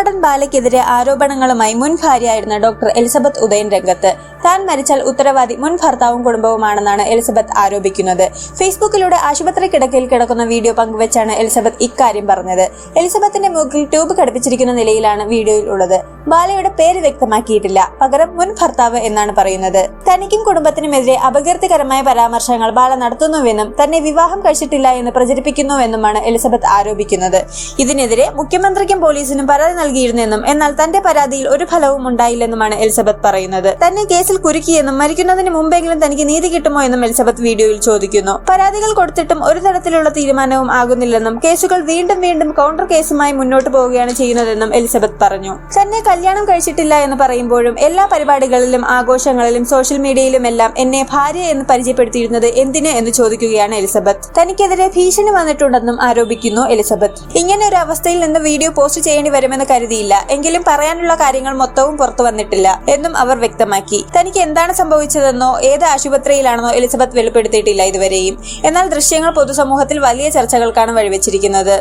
മറുനാടൻ ബാലയ്ക്കെതിരെ ആരോപണങ്ങളുമായി മുൻ ഭാര്യയായിരുന്ന doctor Elizabeth Udayan രംഗത്ത്. താൻ മരിച്ചാൽ ഉത്തരവാദി മുൻ ഭർത്താവും കുടുംബവുമാണെന്നാണ് എലിസബത്ത് ആരോപിക്കുന്നത്. ഫേസ്ബുക്കിലൂടെ ആശുപത്രി കിടക്കയിൽ കിടക്കുന്ന വീഡിയോ പങ്കുവച്ചാണ് എലിസബത്ത് ഇക്കാര്യം പറഞ്ഞത്. എലിസബത്തിന്റെ മൂക്കിൽ ട്യൂബ് ഘടിപ്പിച്ചിരിക്കുന്ന നിലയിലാണ് വീഡിയോയിൽ ഉള്ളത്. ബാലയുടെ പേര് വ്യക്തമാക്കിയിട്ടില്ല. പകരം മുൻ ഭർത്താവ് എന്നാണ് പറയുന്നത്. തനിക്കും കുടുംബത്തിനുമെതിരെ അപകീർത്തികരമായ പരാമർശങ്ങൾ ബാല നടത്തുന്നുവെന്നും തന്നെ വിവാഹം കഴിച്ചിട്ടില്ല എന്ന് പ്രചരിപ്പിക്കുന്നുവെന്നുമാണ് എലിസബത്ത് ആരോപിക്കുന്നത്. ഇതിനെതിരെ മുഖ്യമന്ത്രിക്കും പോലീസിനും പരാതി നൽകിയിരുന്നെന്നും എന്നാൽ തന്റെ പരാതിയിൽ ഒരു ഫലവും ഉണ്ടായില്ലെന്നുമാണ് എലിസബത്ത് പറയുന്നത്. തന്നെ കേസിൽ കുരുക്കിയെന്നും മരിക്കുന്നതിന് മുമ്പെങ്കിലും തനിക്ക് നീതി കിട്ടുമോ എന്നും എലിസബത്ത് വീഡിയോയിൽ ചോദിക്കുന്നു. പരാതികൾ കൊടുത്തിട്ടും ഒരു തരത്തിലുള്ള തീരുമാനവും ആകുന്നില്ലെന്നും കേസുകൾ വീണ്ടും വീണ്ടും കൗണ്ടർ കേസുമായി മുന്നോട്ട് പോവുകയാണ് ചെയ്യുന്നതെന്നും എലിസബത്ത് പറഞ്ഞു. തന്നെ കല്യാണം കഴിച്ചിട്ടില്ല എന്ന് പറയുമ്പോഴും എല്ലാ പരിപാടികളിലും ആഘോഷങ്ങളിലും സോഷ്യൽ മീഡിയയിലും എല്ലാം എന്നെ ഭാര്യ എന്ന് പരിചയപ്പെടുത്തിയിരുന്നത് എന്തിന് എന്ന് ചോദിക്കുകയാണ് എലിസബത്ത്. തനിക്കെതിരെ ഭീഷണി വന്നിട്ടുണ്ടെന്നും ആരോപിക്കുന്നു എലിസബത്ത്. ഇങ്ങനെ ഒരു അവസ്ഥയിൽ നിന്ന് വീഡിയോ പോസ്റ്റ് ചെയ്യേണ്ടി വരുമെന്ന് കരുതിയില്ല. എങ്കിലും പറയാനുള്ള കാര്യങ്ങൾ മൊത്തവും പുറത്തു വന്നിട്ടില്ല എന്നും അവർ വ്യക്തമാക്കി. തനിക്ക് എന്താണ് സംഭവിച്ചതെന്നോ ഏത് ആശുപത്രിയിലാണെന്നോ എലിസബത്ത് വെളിപ്പെടുത്തിയിട്ടില്ല ഇതുവരെയും. എന്നാൽ ദൃശ്യങ്ങൾ പൊതുസമൂഹത്തിൽ വലിയ ചർച്ചകൾക്കാണ് വഴിവെച്ചിരിക്കുന്നത്.